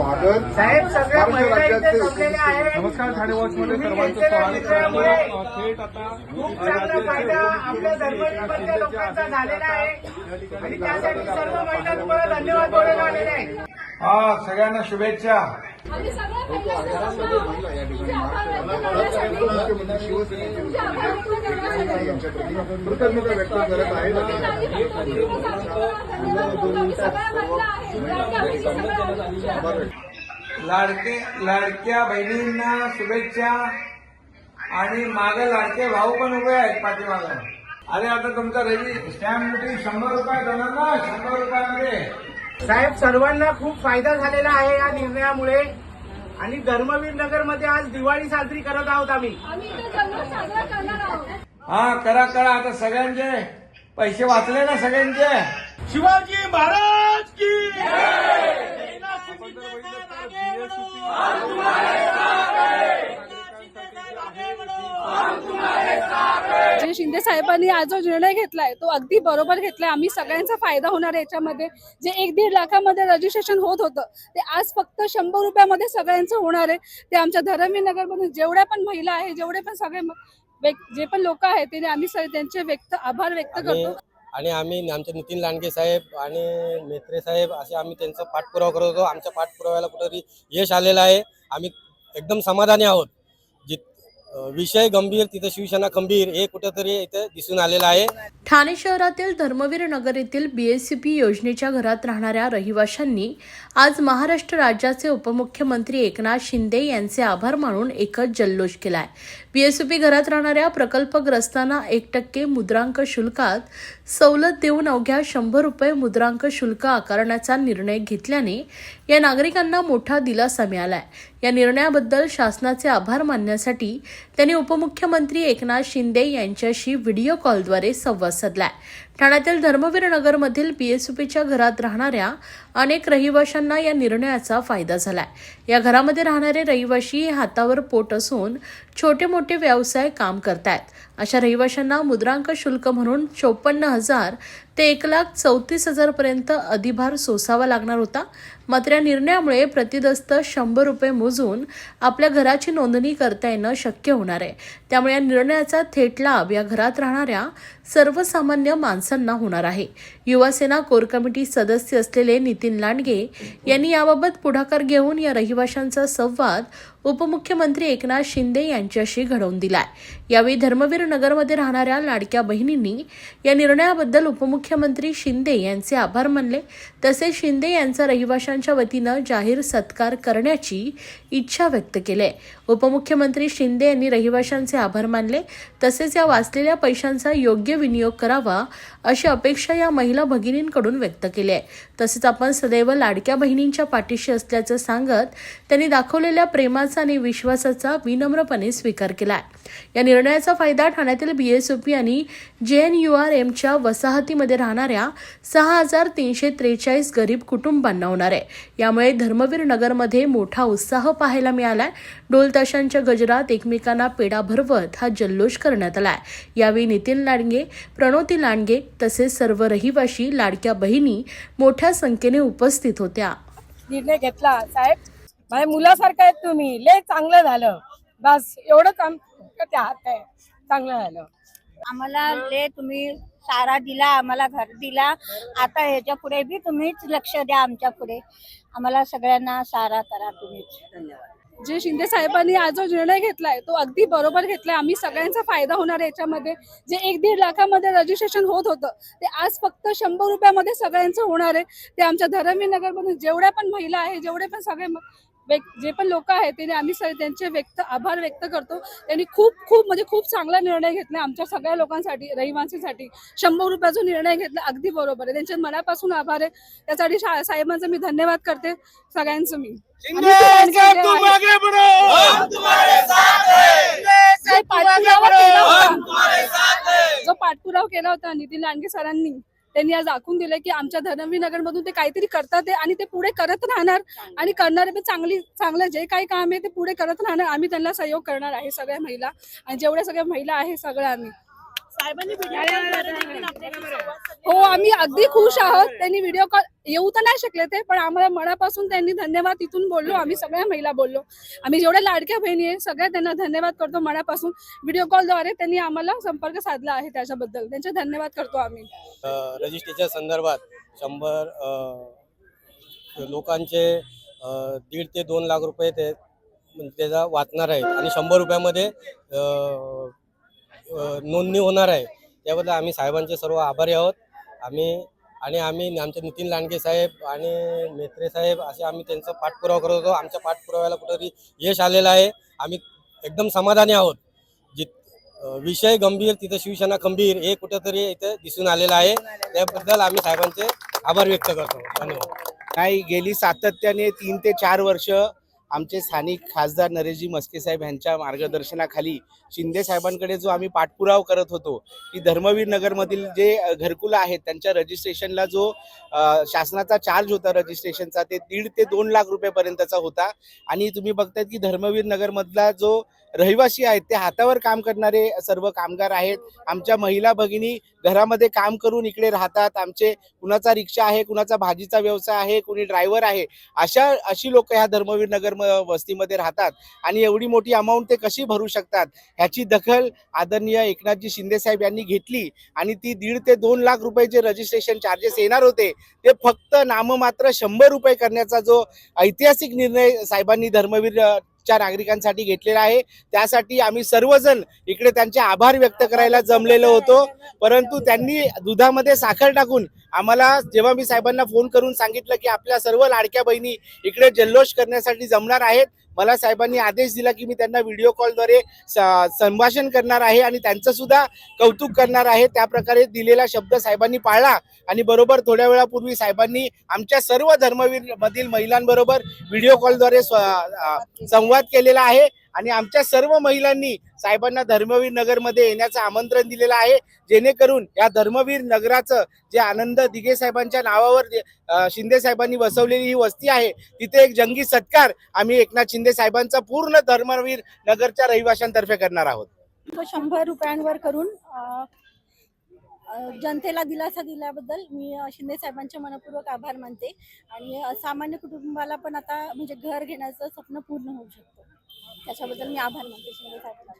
स्वागत साहेब सगळ्या महाराष्ट्र महिला इथे राज्याचे जमलेल्या आहेत. नमस्कार ठाणे वॉचमध्ये सर्वांचं स्वागत थेट आता खूप चांगला फायदा आपल्या धर्मनिरपेक्ष लोकांचा झालेला आहे. आणि त्यासाठी सर्व महिला तुम्हाला धन्यवाद बोलायला आलेले आहे. हा सगळ्यांना शुभेच्छा. कृतज्ञता व्यक्त करत लाडके लाडक्या बहिणींना शुभेच्छा. आणि मागे लाडके भाऊ पण उभे आहेत पाठीमागं. अरे आता तुमचा रजी स्टॅम्प ड्युटी शंभर रुपये देणार ना? शंभर रुपयामध्ये. साहेब सर्वांना खूप फायदा झालेला आहे या निर्णयामुळे. आणि धर्मवीर नगरमध्ये आज दिवाळी साजरी करत आहोत आम्ही. आम्ही इथे जल्लोष साजरा करणार आहोत. हा करा करा. आता सगळ्यांचे पैसे वाचले ना सगळ्यांचे. शिवाजी महाराज की जे शिंदे साहेबांनी आज जो निर्णय घेतलाय तो अगदी बरोबर घेतलाय. आम्ही सगळ्यांचा फायदा होणार आहे याच्यामध्ये. जे एक दीड लाखामध्ये रजिस्ट्रेशन होत होतं ते आज फक्त शंभर रुपयामध्ये सगळ्यांचं होणार आहे. ते आमच्या धरमवीर नगरमधून जेवढ्या पण महिला आहे जेवढे पण सगळे जे पण लोक आहेत ते आम्ही त्यांचे व्यक्त आभार व्यक्त करतो. आणि आम्ही आमचे नितीन लांडगे साहेब आणि मेत्रे साहेब असे आम्ही त्यांचा पाठपुरावा करत होतो. आमच्या पाठपुराव्याला कुठेतरी यश आलेलं आहे. आम्ही एकदम समाधानी आहोत. विषय गंभीर तिथं शिवसेना खंबीर हे कुठेतरी इथे दिसून आलेलं आहे. ठाणे शहरातील धर्मवीर नगर येथील बीएससीपी योजनेच्या घरात राहणाऱ्या रहिवाशांनी आज महाराष्ट्र राज्याचे उपमुख्यमंत्री एकनाथ शिंदे यांचे आभार मानून एकच जल्लोष केलाय. बीएससीपी घरात राहणाऱ्या प्रकल्पग्रस्तांना एक टक्के मुद्रांक शुल्कात सवलत देऊन अवघ्या शंभर रुपये मुद्रांक शुल्क आकारण्याचा निर्णय घेतल्याने या नागरिकांना मोठा दिलासा मिळालाय. या निर्णयाबद्दल शासनाचे आभार मानण्यासाठी त्यांनी उपमुख्यमंत्री एकनाथ शिंदे यांच्याशी व्हिडिओ कॉलद्वारे संवाद साधलाय. ठाण्यातील धर्मवीर नगरमधील पीएसयूपीच्या घरात राहणाऱ्या अनेक रहिवाशांना या निर्णयाचा फायदा झालाय. या घरामध्ये राहणारे रहिवाशी हातावर पोट असून छोटे मोठे व्यवसाय काम करतायत. अशा रहिवाशांना मुद्रांक शुल्क म्हणून चोपन्न हजार ते एक लाख चौतीस हजारपर्यंत अधिभार सोसावा लागणार होता. मात्र या निर्णयामुळे प्रतिदस्त शंभर रुपये मोजून आपल्या घराची नोंदणी करता येणं शक्य होणार आहे. त्यामुळे या निर्णयाचा थेट लाभ या घरात राहणाऱ्या सर्वसामान्य माणसांना होणार आहे. युवासेना कोर कमिटी सदस्य असलेले नितीन लांडगे यांनी याबाबत पुढाकार घेऊन या रहिवाशांचा संवाद उपमुख्यमंत्री एकनाथ शिंदे यांच्याशी घडवून दिलाय. यावेळी धर्मवीर नगरमध्ये राहणाऱ्या लाडक्या बहिणींनी या निर्णयाबद्दल उपमुख्यमंत्री शिंदे यांचे आभार मानले. तसेच शिंदे यांचा रहिवाशांच्या वतीनं जाहीर सत्कार करण्याची इच्छा व्यक्त केली. उपमुख्यमंत्री शिंदे यांनी रहिवाशांचे आभार मानले. तसेच या वाचलेल्या पैशांचा योग्य विनियोग करावा अशी अपेक्षा या महिला भगिनींकडून व्यक्त केली आहे. तसेच आपण सदैव लाडक्या बहिणींच्या पाठीशी असल्याचं सांगत त्यांनी दाखवलेल्या प्रेमाचा आणि विश्वासाचा विनम्रपणे स्वीकार केला या निर्णयाचा फायदा ठाण्यातील बीएसओपी आणि जे एन यू आर एमच्या वसाहतीमध्ये राहणाऱ्या सहा हजार तीनशे त्रेचाळीस गरीब कुटुंबांना होणार आहे. यामुळे धर्मवीर नगरमध्ये मोठा उत्साह पाहायला मिळालाय. ढोलताशांच्या गजरात एकमेकांना पेढा भरवत हा जल्लोष करण्यात आलाय. यावेळी नितीन लांडगे प्रणोती लांडगे तसेच सर्व रहिवाशी लाडक्या बहिणी मोठ्या संख्येने उपस्थित होत्या. निर्णय घेतला साहेब. माझ्या मुलासारखं आहेत तुम्ही. लय चांगलं झालं. बस एवढंच आम त्या हात आहे. चांगलं झालं. आम्हाला ले तुम्ही सारा दिला आम्हाला घर दिला. आता ह्याच्या पुढे बी तुम्हीच लक्ष द्या आमच्या पुढे. आम्हाला सगळ्यांना सारा करा तुम्हीच. धन्यवाद. जे शिंदे साहेबांनी आज जो निर्णय घेतलाय तो अगदी बरोबर घेतलाय. आम्ही सगळ्यांचा फायदा होणार आहे याच्यामध्ये. जे एक दीड लाखामध्ये रजिस्ट्रेशन होत होतं ते आज फक्त शंभर रुपयामध्ये सगळ्यांचं होणार आहे. ते आमच्या धरमवीर नगरमधून जेवढ्या पण महिला आहे जेवढे पण सगळे जे पण लोक आहेत ते आम्ही सगळे त्यांचे व्यक्त आभार व्यक्त करतो. त्यांनी खूप खूप म्हणजे खूप चांगला निर्णय घेतला आमच्या सगळ्या लोकांसाठी रहिवासीसाठी. शंभर रुपयाचा निर्णय घेतला अगदी बरोबर आहे. त्यांच्या मनापासून आभार आहे. त्यासाठी शा- साहेबांचा मी धन्यवाद करते. सगळ्यांचं मी. जो पाठपुरावा केला होता. जो पाठपुरावा केला होता नितीन लांडगे सरांनी. त्यांनी आज दाखवून दिलं की आमच्या धनवी नगर मधून ते काहीतरी करतात आहे आणि ते पुढे करत राहणार. आणि करणारे पण चांगली चांगलं जे काही काम आहे ते पुढे करत राहणार. आम्ही त्यांना सहयोग करणार आहे सगळ्या महिला. आणि जेवढ्या सगळ्या महिला आहे सगळ्या आम्ही. हो आम्ही अगदी खुश आहोत. त्यांनी व्हिडिओ कॉल येऊ तर नाही शकले ते पण आम्हाला मनापासून त्यांनी धन्यवाद तिथून बोललो. आम्ही सगळ्या महिला बोललो. आम्ही जेवढ्या लाडक्या बहिणी आहे सगळ्या त्यांना धन्यवाद करतो मनापासून. व्हिडिओ कॉलद्वारे त्यांनी आम्हाला संपर्क साधला आहे त्याच्याबद्दल. त्यांचे धन्यवाद करतो आम्ही. रजिस्ट्रेच्या संदर्भात शंभर लोकांचे दीड ते दोन लाख रुपये ते म्हणजे त्याचा वाचणार आहे आणि शंभर रुपयामध्ये नोंदणी होणार आहे. त्याबद्दल आम्ही साहेबांचे सर्व आभारी आहोत. आम्ही आणि आम्ही आमचे नितीन लांडगे साहेब आणि मेत्रे साहेब असे आम्ही त्यांचा पाठपुरावा करत होतो. आमच्या पाठपुराव्याला कुठेतरी यश आलेलं आहे. आम्ही एकदम समाधानी आहोत. जित विषय गंभीर तिथं शिवसेना खंबीर हे कुठेतरी इथं दिसून आलेलं आहे. त्याबद्दल आम्ही साहेबांचे आभार व्यक्त करतो. धन्यवाद. नाही गेली सातत्याने तीन ते चार वर्ष आमचे स्थानिक खासदार नरेशजी मस्के साहेब यांच्या मार्गदर्शनाखाली शिंदे साहेबांकडे जो आम्ही पाठपुरावा करत होतो की धर्मवीर नगरमधील जे घरकुलं आहेत त्यांच्या रजिस्ट्रेशनला जो शासनाचा चार्ज होता रजिस्ट्रेशनचा ते दीड ते दोन लाख रुपयेपर्यंतचा होता. आणि तुम्ही बघतायत की धर्मवीर नगरमधला जो रहिवासी आहेत ते हातावर काम करणारे सर्व कामगार आहेत. आमच्या महिला भगिनी घरामध्ये काम करून इकडे राहतात. आमचे कुणाचा रिक्षा आहे कुणाचा भाजीचा व्यवसाय आहे कुणी ड्रायव्हर आहे अशा अशी लोक ह्या धर्मवीर नगर म- वस्तीमध्ये राहतात. आणि एवढी मोठी अमाऊंट ते कशी भरू शकतात? ह्याची दखल आदरणीय एकनाथजी शिंदे साहेब यांनी घेतली. आणि ती दीड ते दोन लाख रुपये जे रजिस्ट्रेशन चार्जेस येणार होते ते फक्त नाममात्र शंभर रुपये करण्याचा जो ऐतिहासिक निर्णय साहेबांनी धर्मवीर च्या नागरिकांसाठी घेतलेला आहे. त्यासाठी आम्ही सर्वजण इकडे त्यांचे आभार व्यक्त करायला जमलेलो होतो. परंतु त्यांनी दुधामध्ये साखर टाकून आम्हाला जेव्हा मी साहेबांना फोन करून सांगितलं की आपल्या सर्व लाडक्या बहिणी इकडे जल्लोष करण्यासाठी जमणार आहेत मला साहेबांनी आदेश दिला की मी त्यांना व्हिडिओ कॉलद्वारे स- संभाषण करणार आहे आणि त्यांचं सुद्धा कौतुक करणार आहे. त्या प्रकारे दिलेला शब्द साहेबांनी पाळला आणि बरोबर थोड्या वेळापूर्वी साहेबांनी आमच्या सर्व धर्मवीर मधील महिलांबरोबर व्हिडिओ कॉलद्वारे स्व- संवाद केलेला आहे. आणि आमच्या सर्व महिलांनी साहेबांना धर्मवीर नगरमध्ये येण्याचं आमंत्रण दिलेलं आहे. जेणेकरून या धर्मवीर नगराचं जे आनंद दिघे साहेबांच्या नावावर शिंदे साहेबांनी बसवलेली ही वस्ती आहे तिथे एक जंगी सत्कार आम्ही एकनाथ शिंदे साहेबांचा पूर्ण धर्मवीर नगरच्या रहिवाशांतर्फे करणार आहोत. शंभर रुपयांवर करून जनतेला दिलासा दिल्याबद्दल मी शिंदे साहेबांचे मनपूर्वक आभार मानते आणि सामान्य कुटुंबाला पण आता म्हणजे घर घेण्याचं स्वप्न पूर्ण होऊ शकतं. त्याच्याबद्दल मी आभार मानते शिंदे साहेबांना.